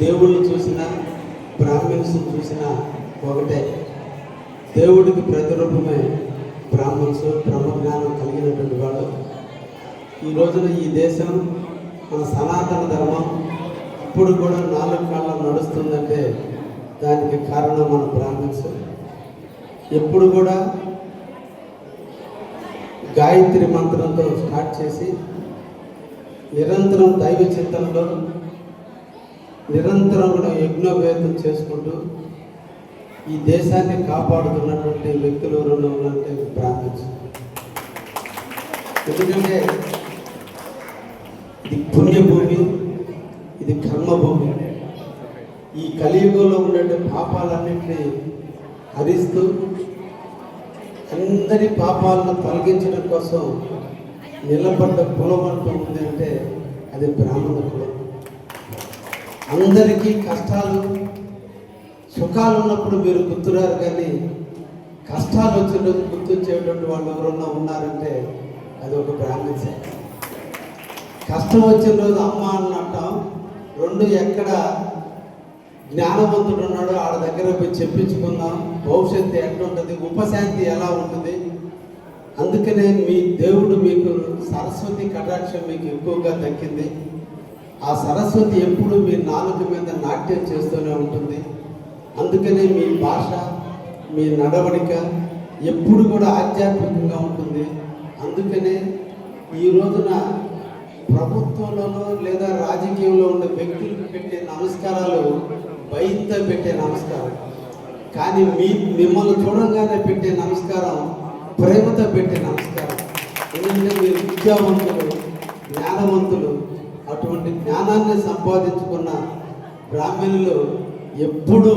దేవుళ్ళు చూసినా బ్రాహ్మిన్స్ చూసినా ఒకటే. దేవుడికి ప్రతిరూపమే బ్రాహ్మణ్స్ బ్రహ్మజ్ఞానం కలిగినటువంటి వాడు ఈ రోజున ఈ దేశం మన సనాతన ధర్మం ఇప్పుడు కూడా నాలుగు కాళ్ళ నడుస్తుందంటే దానికి కారణం మన బ్రాహ్మణ్స్ ఎప్పుడు కూడా గాయత్రి మంత్రంతో స్టార్ట్ చేసి నిరంతరం దైవ చింతనలో నిరంతరం కూడా యజ్ఞోపేతం చేసుకుంటూ ఈ దేశాన్ని కాపాడుతున్నటువంటి వ్యక్తులు ఎవరైనా ఉన్నారంటే బ్రాహ్మణ్స్ ఎందుకంటే ఇది పుణ్యభూమి ఇది కర్మభూమి. ఈ కలియుగంలో ఉండే పాపాలన్నింటినీ హరిస్తూ అందరి పాపాలను తొలగించడం కోసం నిలబడ్డ కులం అంటూ ఉంది అంటే అది బ్రాహ్మణ కులం. అందరికీ కష్టాలు సుఖాలు ఉన్నప్పుడు మీరు గుర్తురారు కానీ కష్టాలు వచ్చిన రోజు గుర్తించేటువంటి వాళ్ళు ఎవరన్నా ఉన్నారంటే అది ఒక బ్రాహ్మణ్సే కష్టం వచ్చిన రోజు అమ్మ అని అంటాం రెండు ఎక్కడ జ్ఞానవంతుడు ఉన్నాడో ఆడ దగ్గర పోయి చెప్పించుకుందాం భవిష్యత్తు ఎట్లుంటుంది ఉపశాంతి ఎలా ఉంటుంది? అందుకనే మీ దేవుడు మీకు సరస్వతి కటాక్షం మీకు ఎక్కువగా దక్కింది. ఆ సరస్వతి ఎప్పుడు మీ నాలుక మీద నాట్యం చేస్తూనే ఉంటుంది. అందుకనే మీ భాష మీ నడవడిక ఎప్పుడు కూడా ఆధ్యాత్మికంగా ఉంటుంది. అందుకనే ఈ రోజున ప్రభుత్వంలోనో లేదా రాజకీయంలో ఉండే వ్యక్తులకు పెట్టే నమస్కారాలు బయట పెట్టే నమస్కారం. కానీ మీ మిమ్మల్ని చూడంగానే పెట్టే నమస్కారం ప్రేమతో పెట్టే నమస్కారం. ఎందుకంటే మీరు విద్యావంతులు జ్ఞానవంతులు అటువంటి జ్ఞానాన్ని సంపాదించుకున్న బ్రాహ్మణులు ఎప్పుడు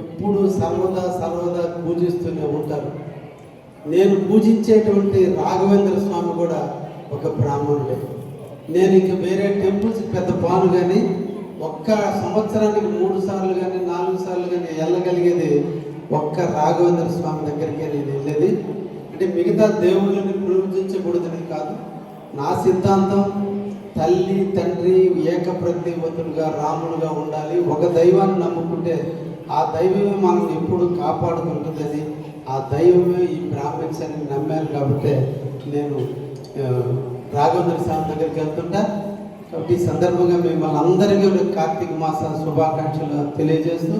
ఎప్పుడు సర్వదా సర్వదా పూజిస్తూనే ఉంటారు. నేను పూజించేటువంటి రాఘవేంద్ర స్వామి కూడా ఒక బ్రాహ్మణుడే. నేను ఇంక వేరే టెంపుల్స్ పెద్ద పాను కానీ ఒక్క సంవత్సరానికి మూడు సార్లు కానీ నాలుగు సార్లు కానీ వెళ్ళగలిగేది ఒక్క రాఘవేంద్ర స్వామి దగ్గరికే నేను వెళ్ళేది. అంటే మిగతా దేవుళ్ళని పూజించకూడదని కాదు. నా సిద్ధాంతం తల్లి తండ్రి ఏకప్రతివతులుగా రాములుగా ఉండాలి. ఒక దైవాన్ని నమ్ముకుంటే ఆ దైవమే మనం ఎప్పుడు కాపాడుకుంటుందని ఆ దైవమే ఈ బ్రాహ్మణ్స్ అని నమ్మాను కాబట్టి నేను రాఘవేంద్ర స్వామి దగ్గరికి వెళ్తుంటా. కాబట్టి ఈ సందర్భంగా మిమ్మల్ని అందరికీ కార్తీక మాస శుభాకాంక్షలు తెలియజేస్తూ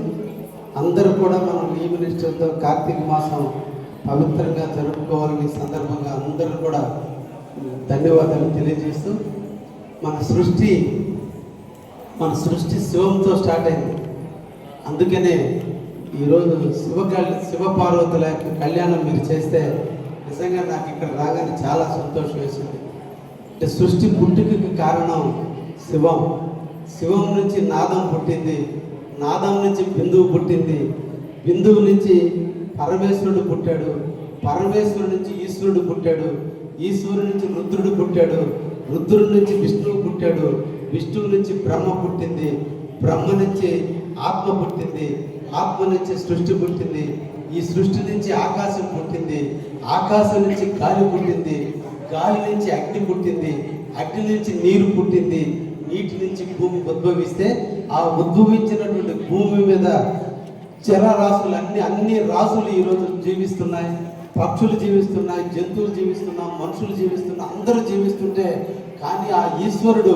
అందరూ కూడా మనం నియమ నిష్ఠలతో కార్తీక మాసం పవిత్రంగా జరుపుకోవాలని ఈ సందర్భంగా అందరూ కూడా ధన్యవాదాలు తెలియజేస్తూ మన సృష్టి మన సృష్టి శివంతో స్టార్ట్ అయింది. అందుకనే ఈరోజు శివ శివపార్వతుల శివ పార్వతుల యొక్క కళ్యాణం మీరు చేస్తే నిజంగా నాకు ఇక్కడ రాగానే చాలా సంతోషం వేసింది. అంటే సృష్టి పుట్టుకకి కారణం శివం. శివం నుంచి నాదం పుట్టింది. నాదం నుంచి బిందువు పుట్టింది. బిందువు నుంచి పరమేశ్వరుడు పుట్టాడు. పరమేశ్వరుడు నుంచి ఈశ్వరుడు పుట్టాడు. ఈశ్వరుడు నుంచి రుద్రుడు పుట్టాడు. రుద్రుడి నుంచి విష్ణువు పుట్టాడు. విష్ణువు నుంచి బ్రహ్మ పుట్టింది. బ్రహ్మ నుంచి ఆత్మ పుట్టింది. ఆత్మ నుంచి సృష్టి పుట్టింది. ఈ సృష్టి నుంచి ఆకాశం పుట్టింది. ఆకాశం నుంచి గాలి పుట్టింది. గాలి నుంచి అగ్ని పుట్టింది. అగ్ని నుంచి నీరు పుట్టింది. నీటి నుంచి భూమి ఉద్భవిస్తే ఆ ఉద్భవించినటువంటి భూమి మీద జలరాశులు అన్ని అన్ని రాసులు ఈరోజు జీవిస్తున్నాయి. పక్షులు జీవిస్తున్నాయి జంతువులు జీవిస్తున్నాం మనుషులు జీవిస్తున్నా అందరూ జీవిస్తుంటే కానీ ఆ ఈశ్వరుడు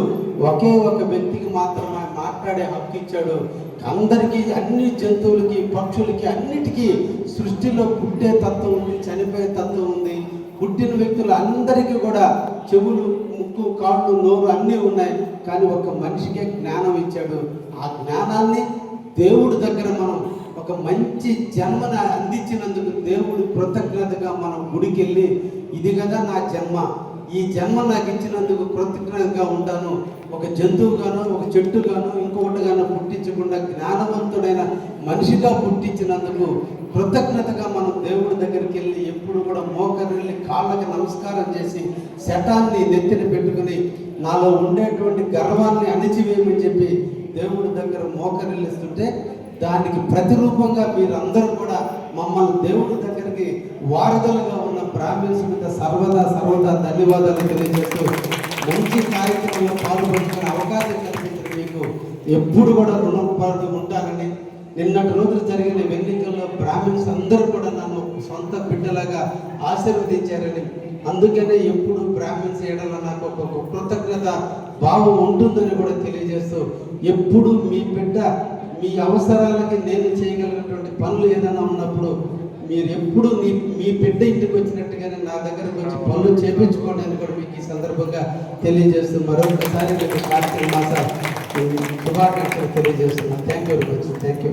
ఒకే ఒక వ్యక్తికి మాత్రమే మాట్లాడే హక్కు ఇచ్చాడు. అందరికీ అన్ని జంతువులకి పక్షులకి అన్నిటికీ సృష్టిలో పుట్టే తత్వం ఉంది చనిపోయే తత్వం ఉంది. పుట్టిన వ్యక్తులు అందరికీ కూడా చెవులు ముక్కు కాళ్ళు నోరు అన్నీ ఉన్నాయి. కానీ ఒక మనిషికే జ్ఞానం ఇచ్చాడు. ఆ జ్ఞానాన్ని దేవుడి దగ్గర ఒక మంచి జన్మను అందించినందుకు దేవుడు కృతజ్ఞతగా మనం గుడికెళ్ళి ఇది కదా నా జన్మ. ఈ జన్మ నాకు ఇచ్చినందుకు కృతజ్ఞతగా ఉంటాను. ఒక జంతువుగాను ఒక చెట్టుగాను ఇంకొకటిగాను పుట్టించకుండా జ్ఞానవంతుడైన మనిషిగా పుట్టించినందుకు కృతజ్ఞతగా మనం దేవుడి దగ్గరికి వెళ్ళి ఎప్పుడు కూడా మోకరిల్లి కాళ్ళకి నమస్కారం చేసి శటాన్ని నెత్తిన పెట్టుకుని నాలో ఉండేటువంటి గర్వాన్ని అణిచివేయమని చెప్పి దేవుడి దగ్గర మోకరిల్లిస్తుంటే దానికి ప్రతిరూపంగా మీరందరూ కూడా మమ్మల్ని దేవుడి దగ్గరికి వారధులుగా ఉన్న బ్రాహ్మణ్స్ మీద సర్వదా సర్వదా ధన్యవాదాలు తెలియజేస్తూ మంచి కార్యక్రమంలో పాల్గొంటున్న అవకాశం కల్పించిన మీకు ఎప్పుడు కూడా రుణపడి ఉంటానని నిన్నటి రోజులు జరిగిన ఎన్నికల్లో బ్రాహ్మిన్స్ అందరూ కూడా నన్ను సొంత బిడ్డలాగా ఆశీర్వదించారని అందుకనే ఎప్పుడు బ్రాహ్మిన్స్ ఏడల నాకు ఒక కృతజ్ఞత భావం ఉంటుందని కూడా తెలియజేస్తూ ఎప్పుడు మీ బిడ్డ మీ అవసరాలకి నేను చేయగలిగినటువంటి పనులు ఏదైనా ఉన్నప్పుడు మీరు ఎప్పుడు మీ మీ బిడ్డ ఇంటికి వచ్చినట్టుగానే నా దగ్గరకు వచ్చి పనులు చేపించుకోండి అని కూడా మీకు ఈ సందర్భంగా తెలియజేస్తూ మరొకసారి మీకు కార్తీక మాస శుభాకాంక్షలు తెలియజేస్తున్నాను. Thank you very much thank you